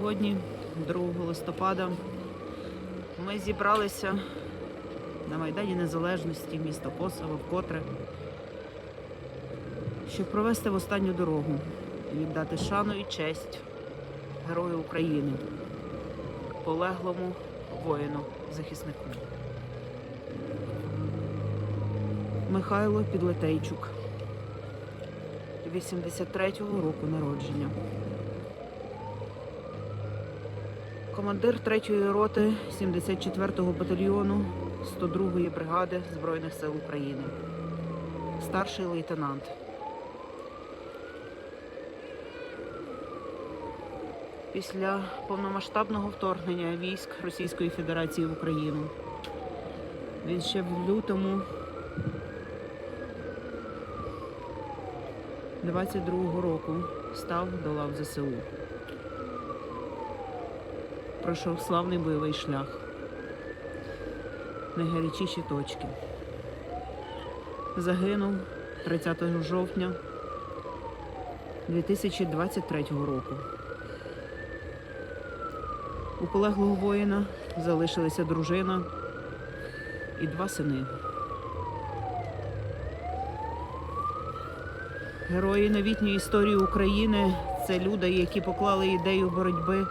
Сьогодні, 2 листопада, ми зібралися на Майдані Незалежності міста Косово вкотре, щоб провести в останню дорогу і віддати шану і честь Герою України, полеглому воїну, захиснику. Михайло Підлетейчук, 83-го року народження. Командир 3-ї роти 74-го батальйону 102-ї бригади Збройних сил України. Старший лейтенант. Після повномасштабного вторгнення військ Російської Федерації в Україну він ще в лютому 22-го року став до лав ЗСУ пройшов славний бойовий шлях. Найгарячіші точки. Загинув 30 жовтня 2023 року. У полеглого воїна залишилися дружина і два сини. Герої новітньої історії України це люди, які поклали ідею боротьби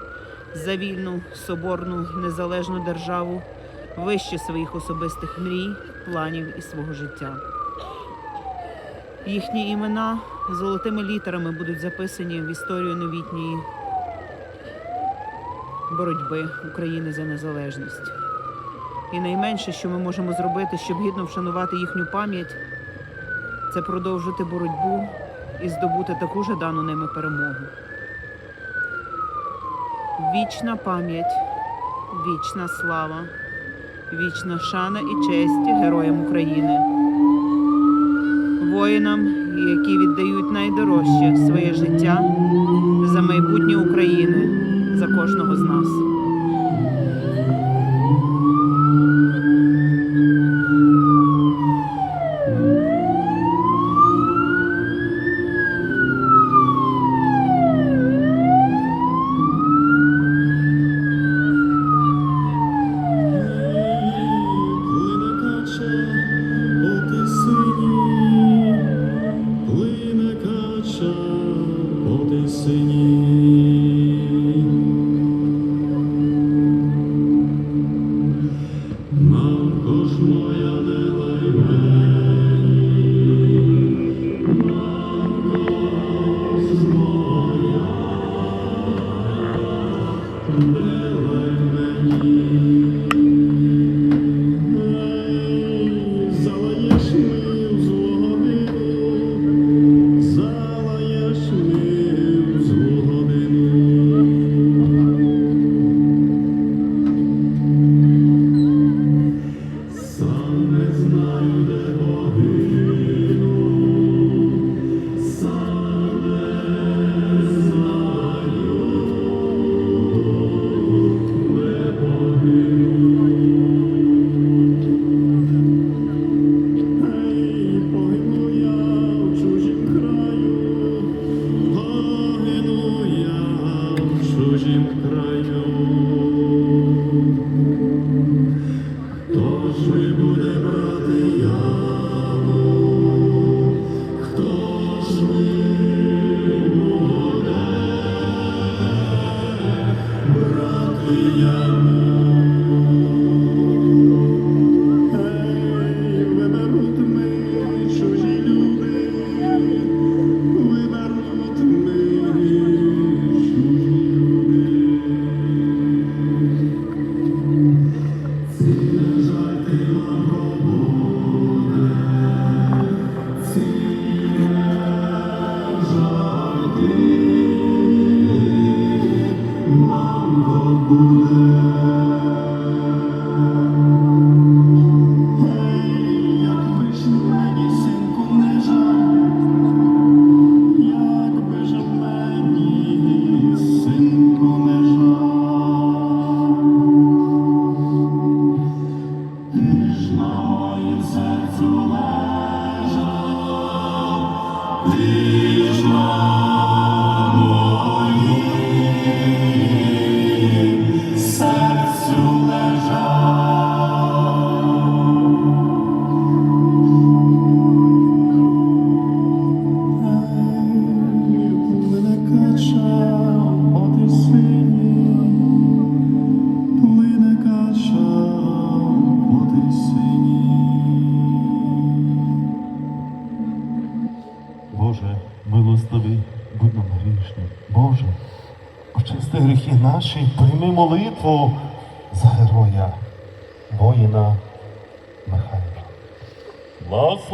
за вільну, соборну, незалежну державу вище своїх особистих мрій, планів і свого життя. Їхні імена золотими літерами будуть записані в історію новітньої боротьби України за незалежність. І найменше, що ми можемо зробити, щоб гідно вшанувати їхню пам'ять, це продовжити боротьбу і здобути таку жадану ними перемогу. Вічна пам'ять, вічна слава, вічна шана і честь героям України, воїнам, які віддають найдорожче своє життя за майбутнє України, за кожного з нас.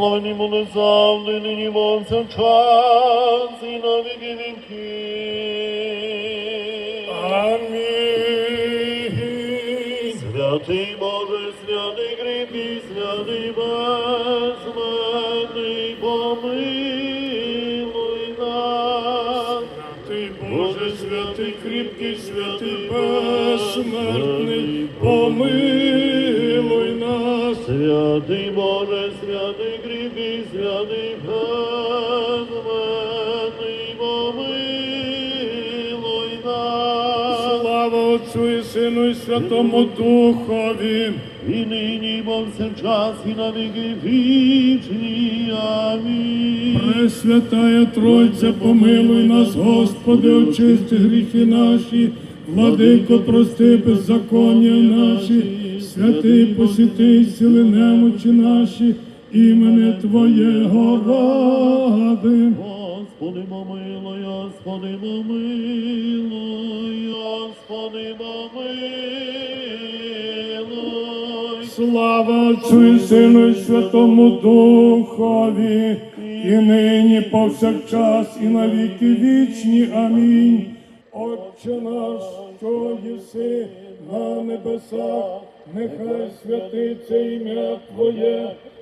Благословені були завжди, нині вовсем час і на віки віки. Амінь. Святий Боже, святий кріпкий, святий безсмертний, помилуй нас. Святий Боже, святий кріпкий, святий безсмертний, помилуй нас. Святий Боже, святий помилуй нас. Слава Отцю і Сину, і Святому Духові. І нині, бо час і на віки вічні. Амінь. Пресвятая Тройця, помилуй нас, Господи, очисти гріхи наші, владико, прости беззаконня наші, святий посіти, сили немочі наші, імене Твоєго ради. Господи, помилуй, Господи, помилуй, Господи, помилуй. Слава Отцю і Сину, і Святому Духові, і нині повсякчас, і на віки вічні. Амінь. Отче наш, що єси на небесах, нехай святиться ім'я Твоє,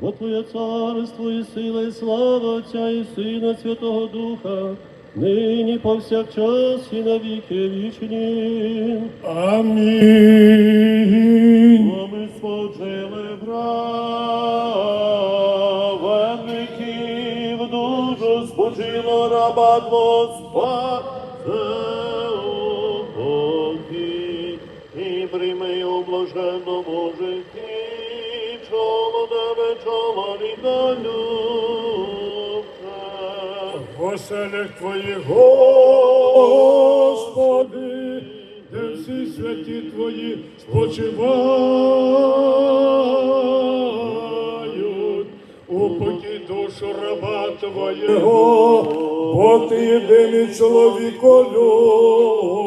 Бо Твоє царство і сила, і слава Отця і Сина Святого Духа, нині повсякчас і на віки вічні. Амінь. Бо ми спочили праведників, душу спочило раба Твого спасе оселях Твоїх, Господи, де всі святі Твої спочивають, упокій душу раба Твоєго, бо Ти єдиний чоловіколюбець.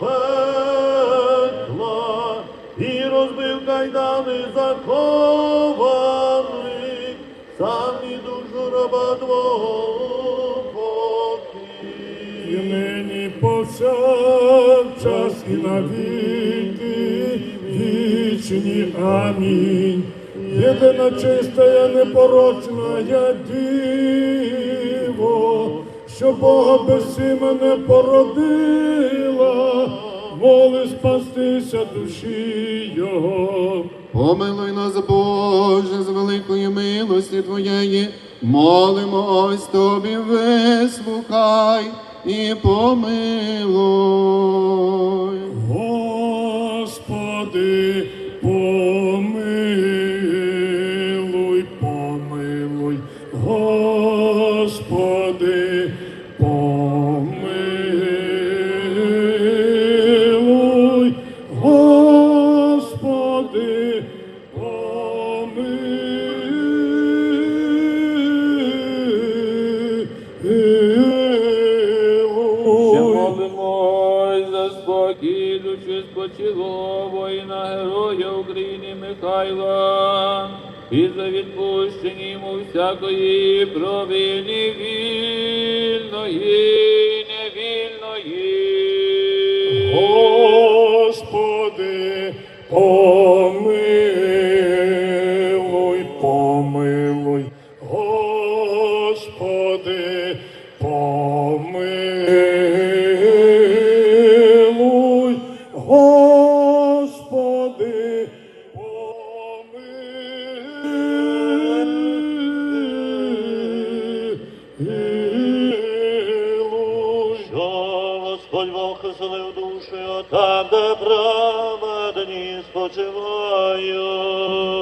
Пекла, і розбив кайдани закованих, сам і душу раба Твого І покій. нині повсякчас і на віки вічні. Амінь. Єдина чиста, непорочна я діво, що Бога без мене породила, моли спастися душі Його. Помилуй нас, Боже, з великої милості Твоєї, молимось Тобі, вислухай і помилуй. Господи, помилуй, душі воїна героя України Михайла. І за відпущення йому всякої провини вільної, там, де праведні спочивають.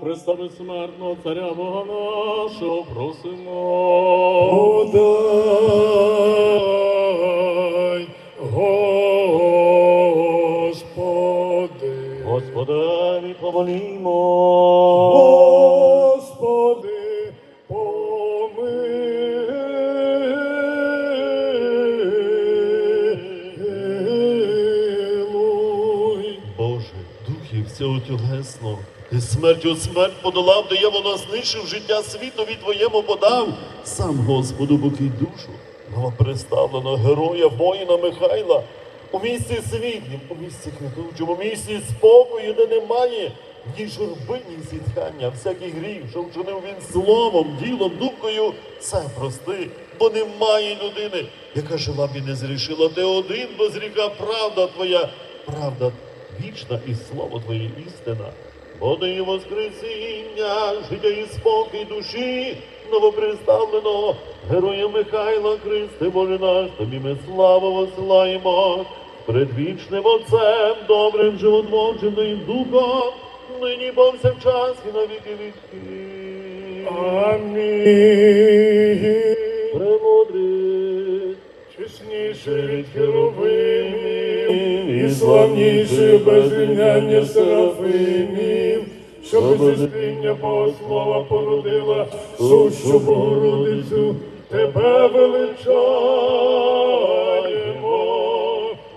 Христа безсмертного, Царя Бога нашого, просимо. Всього тілесно, ти смертю смерть подолав, диявола знищив життя світові твоєму подав. Сам Господу покій душу, новоприставлено героя воїна Михайла. У місці світлім, у місці квітучому, у місці спокою, де немає ні журби, ні зітхання, всякий гріх, що вчинив він словом, ділом, думкою, все прости, бо немає людини, яка жила б і не зрішила. Ти один без гріха, правда твоя, правда вічна і слово твоє істина. Води воскресіння, життя і спокій душі, новоприставленого героя Михайла Христи, Боже наш, тобі ми славу посилаємо. Перед вічним Отцем, добрим животворчим Твоїм духом, нині повсякчас і на віки віки. Амінь. Премудрий, Чесніший від херовимів, і славніший без рівняння серафимів, що без Бога слова породила, сущу Богородицю, тебе величаємо.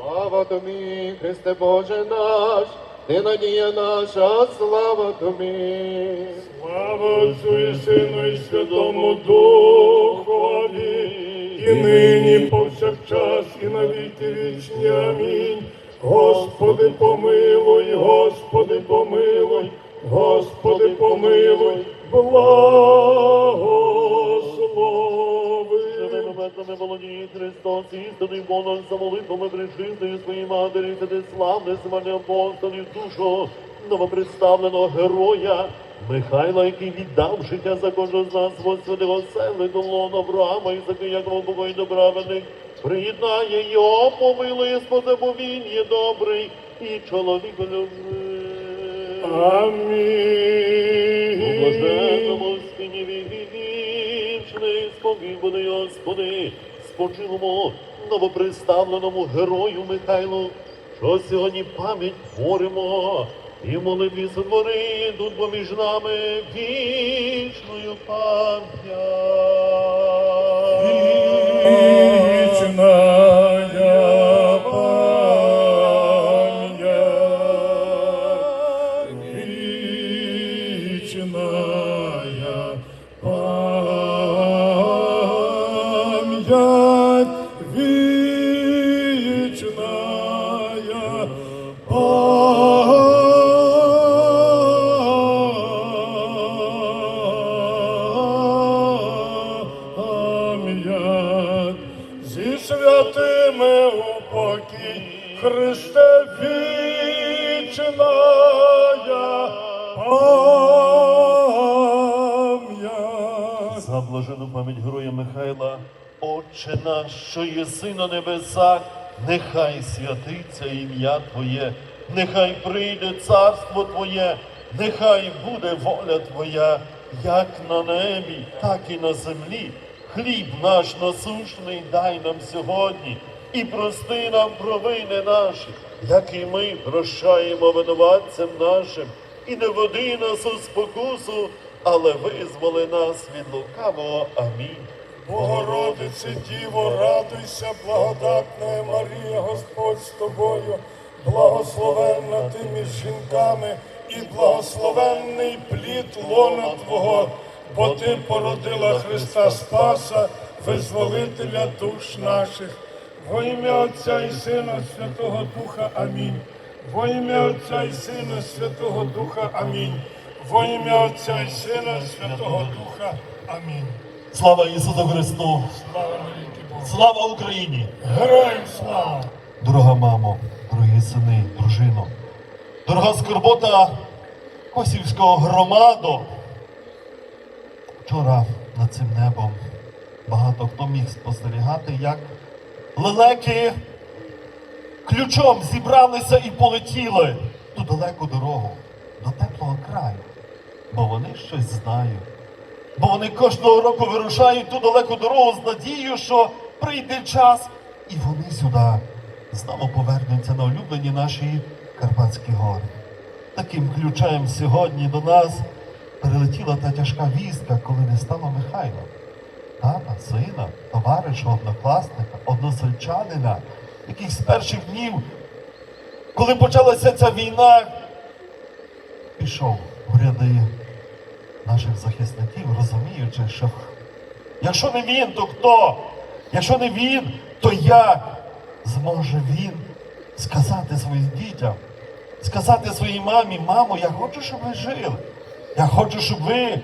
Слава тобі, Христе Боже наш, ти надія наша, слава тобі. Слава Отцю і Сину і Святому Духові, і нині повсякчас, і на віки вічні. Амінь. Господи, помилуй, Господи, помилуй, Господи, помилуй, благослови. Метами володіє Христос, істинний Бог за молитвами причистої своїй матері, святи славне звання апостолів душу новопредставленого героя Михайла, який віддав життя за кожного з нас, Господи, осели до лона Авраама, Ісака, Якова, Бога і добравених. Приєднає його, помилує, бо він є добрий і чоловік любив. У Амінь. блаженному спині вічний спокій Господи, спочилому новоприставленому герою Михайлу, що сьогодні пам'ять творимо, і молитві сотвори тут поміж нами вічною пам'ять. Вечная память, вечная память, вечная пам'ять пам'ять героя Михайла, Отче наш, що єси на небесах, нехай святиться ім'я Твоє, нехай прийде царство Твоє, нехай буде воля Твоя, як на небі, так і на землі. Хліб наш насушний дай нам сьогодні, і прости нам провини наші, як і ми прощаємо винуватцям нашим, і не води нас у спокусу, але визволи нас від лукавого. Амінь. Богородице, Діво, радуйся, благодатна Марія, Господь з тобою, благословенна ти між жінками, і благословенний плід лона Твого, бо ти породила Христа Спаса, визволителя душ наших. Во ім'я Отця і Сина Святого Духа. Амінь. Во ім'я Отця і Сина, Святого Духа. Амінь. Во ім'я Отця і Сина, Святого Духа. Амінь. Слава Ісусу Христу! Слава Богу. Слава Україні! Героям слава! Дорога мамо, дорогі сини, дружино, дорога скорбота Косівського громаду. Вчора над цим небом багато хто міг спостерігати, як лелеки ключом зібралися і полетіли ту далеку дорогу до теплого краю, бо вони щось знають. Бо вони кожного року вирушають ту далеку дорогу з надією, що прийде час, і вони сюди знову повернуться на улюблені наші Карпатські гори. Таким ключем сьогодні до нас прилетіла та тяжка вістка, коли не стало Михайла, тата, сина, товариша, однокласника, односельчанина, який з перших днів, коли почалася ця війна, пішов в ряди наших захисників, розуміючи, що якщо не він, то хто? Якщо не він, то як зможе він сказати своїм дітям, сказати своїй мамі, мамо, я хочу, щоб ви жили. Я хочу, щоб ви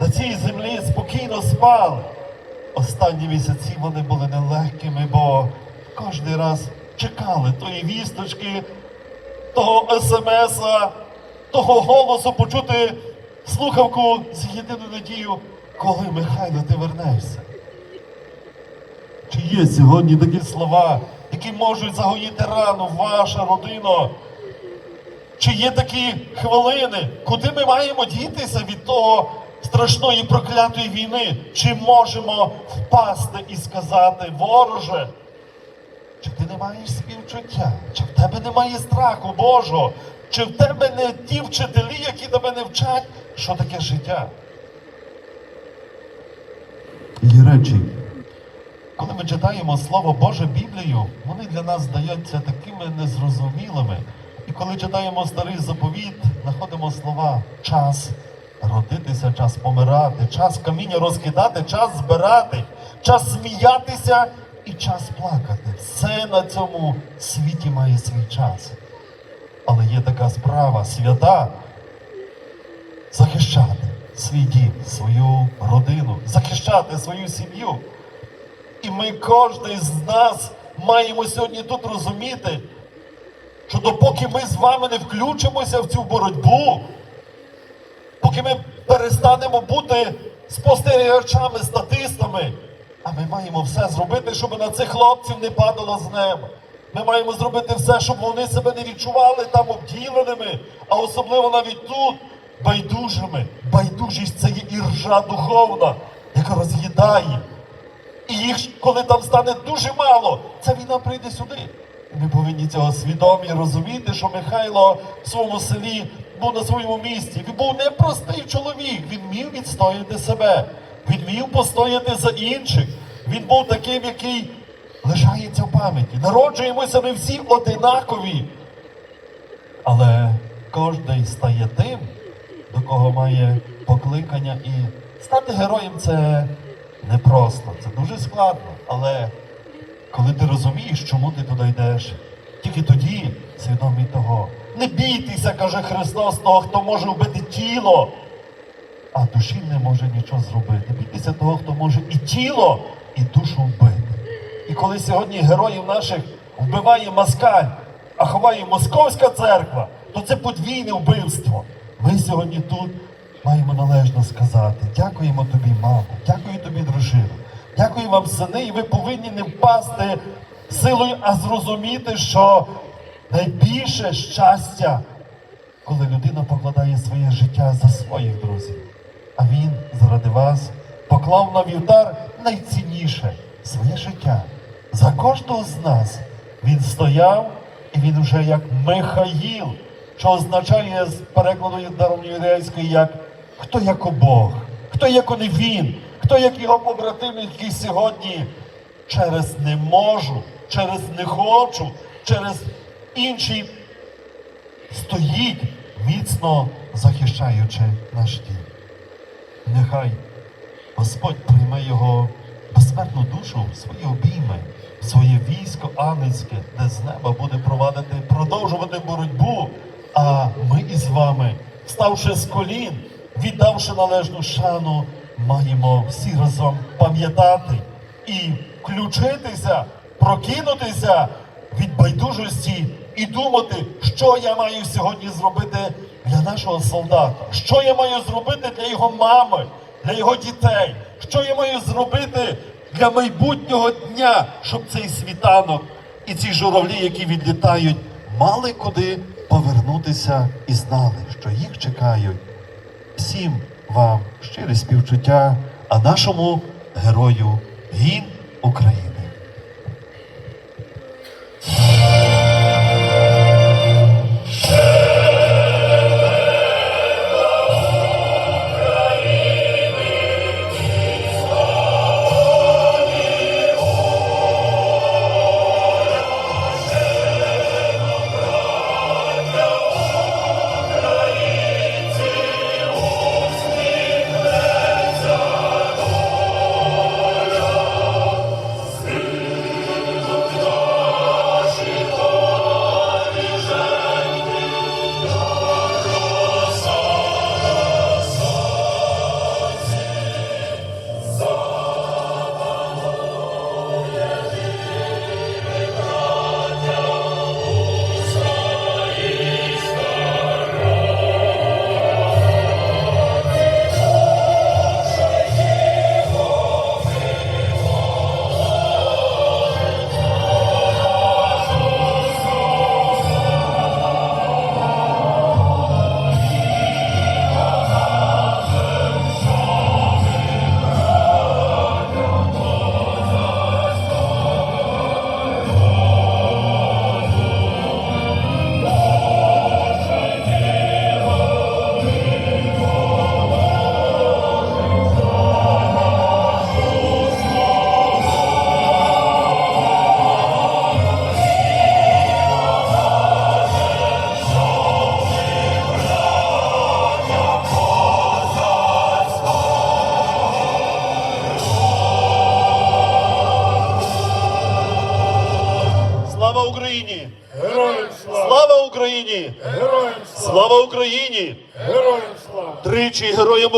на цій землі спокійно спали. Останні місяці вони були нелегкими, бо кожен раз чекали тої вісточки, того смса, того голосу почути слухавку з єдиною надією, коли Михайло ти вернешся. Чи є сьогодні такі слова, які можуть загоїти рану ваша родина? Чи є такі хвилини, куди ми маємо дітися від того страшної проклятої війни? Чи можемо впасти і сказати, вороже? Чи ти не маєш співчуття? Чи в тебе немає страху Божого? Чи в тебе не ті вчителі, які тебе не вчать, що таке життя? Є речі, коли ми читаємо Слово Боже Біблію, вони для нас здаються такими незрозумілими. І коли читаємо старий заповіт, знаходимо слова час родитися, час помирати, час каміння розкидати, час збирати, час сміятися і час плакати. Все на цьому світі має свій час. Але є така справа свята захищати свій дім, свою родину, захищати свою сім'ю. І ми кожен з нас маємо сьогодні тут розуміти, що допоки ми з вами не включимося в цю боротьбу, поки ми перестанемо бути спостерігачами, статистами, а ми маємо все зробити, щоб на цих хлопців не падало з неба. Ми маємо зробити все, щоб вони себе не відчували там обділеними, а особливо навіть тут байдужими. Байдужість це є іржа духовна, яка роз'їдає. І їх, коли там стане дуже мало, ця війна прийде сюди. Ми повинні цього свідомі розуміти, що Михайло в своєму селі був на своєму місці. Він був непростий чоловік. Він вмів відстояти себе. Він вмів постояти за інших. Він був таким, який лишається в пам'яті. Народжуємося ми всі одинакові. Але кожен стає тим, до кого має покликання і стати героєм це непросто, це дуже складно. Але коли ти розумієш, чому ти туди йдеш, тільки тоді свідомий того. Не бійтеся, каже Христос, того, хто може вбити тіло, а душі не може нічого зробити. Бійтеся того, хто може і тіло, і душу вбити. І коли сьогодні героїв наших вбиває москаль, а ховає московська церква, то це подвійне вбивство. Ми сьогодні тут маємо належно сказати: дякуємо тобі, мамо, дякую тобі, дружину, дякую вам, сини, і ви повинні не впасти силою, а зрозуміти, що найбільше щастя, коли людина покладає своє життя за своїх друзів. А він заради вас поклав на вівтар найцінніше своє життя. За кожного з нас він стояв, і він вже як Михаїл, що означає з перекладу давньоюдейської як хто як Бог, хто як не він, хто як його побратим, який сьогодні через не можу, через не хочу, через інші стоїть міцно захищаючи наш дім. Нехай Господь прийме його безсмертну душу в свої обійми, своє військо ангельське, де з неба буде провадити, продовжувати боротьбу. А ми із вами, ставши з колін, віддавши належну шану, маємо всі разом пам'ятати і включитися, прокинутися від байдужості і думати, що я маю сьогодні зробити для нашого солдата, що я маю зробити для його мами, для його дітей, що я маю зробити для майбутнього дня, щоб цей світанок і ці журавлі, які відлітають, мали куди повернутися і знали, що їх чекають. Всім вам щире співчуття, а нашому герою гімн України.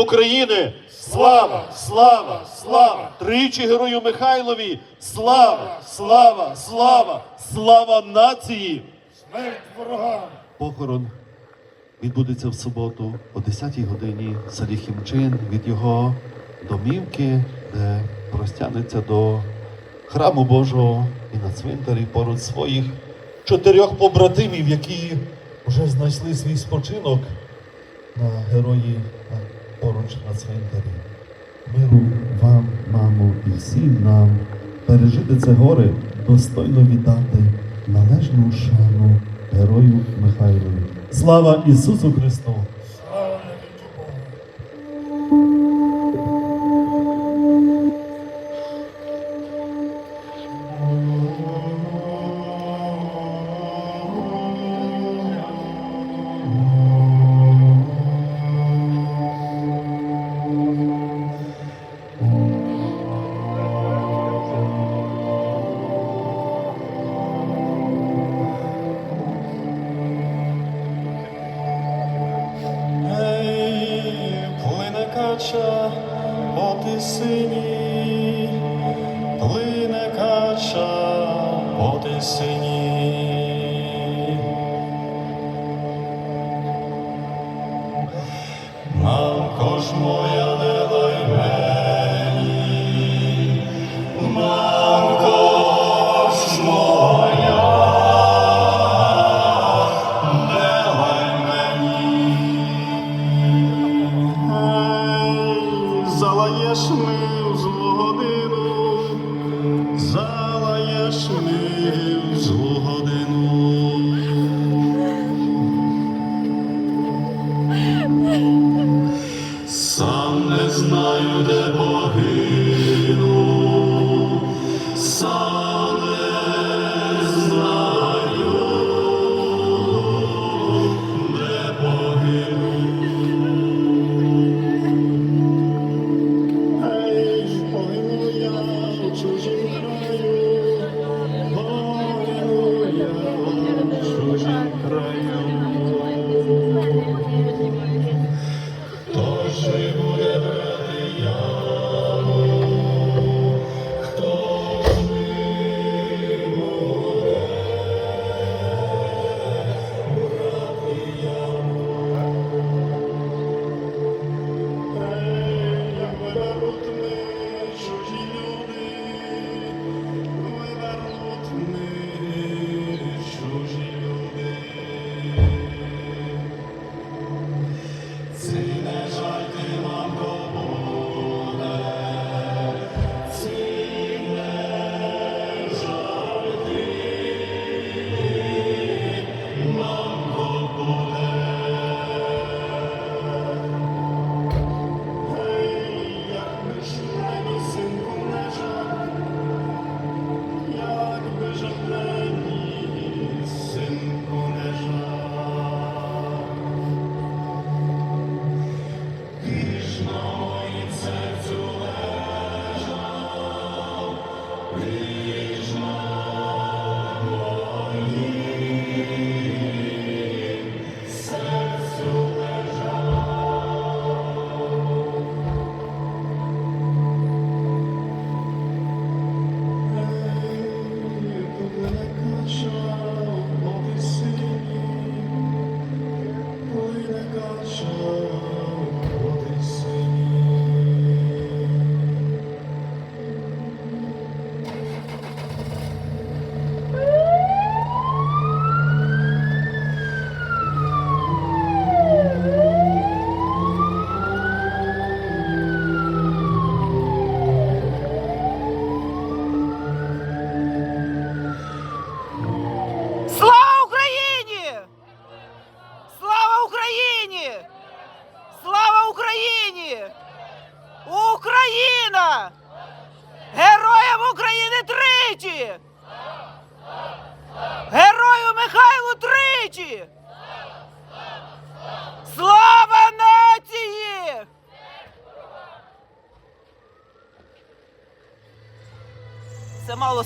України! Слава! Слава! Слава! Тричі герою Михайлові! Слава! Слава! Слава! Слава нації! Смерть ворогам! Похорон відбудеться в суботу о 10-й годині в селі Хімчин від його домівки, де простягнеться до храму Божого і на цвинтарі поруч своїх чотирьох побратимів, які вже знайшли свій спочинок на герої поруч на цвинтарі. Миру вам, мамо, і всім нам пережити це горе, достойно віддати належну шану герою Михайлові. Слава Ісусу Христу! see.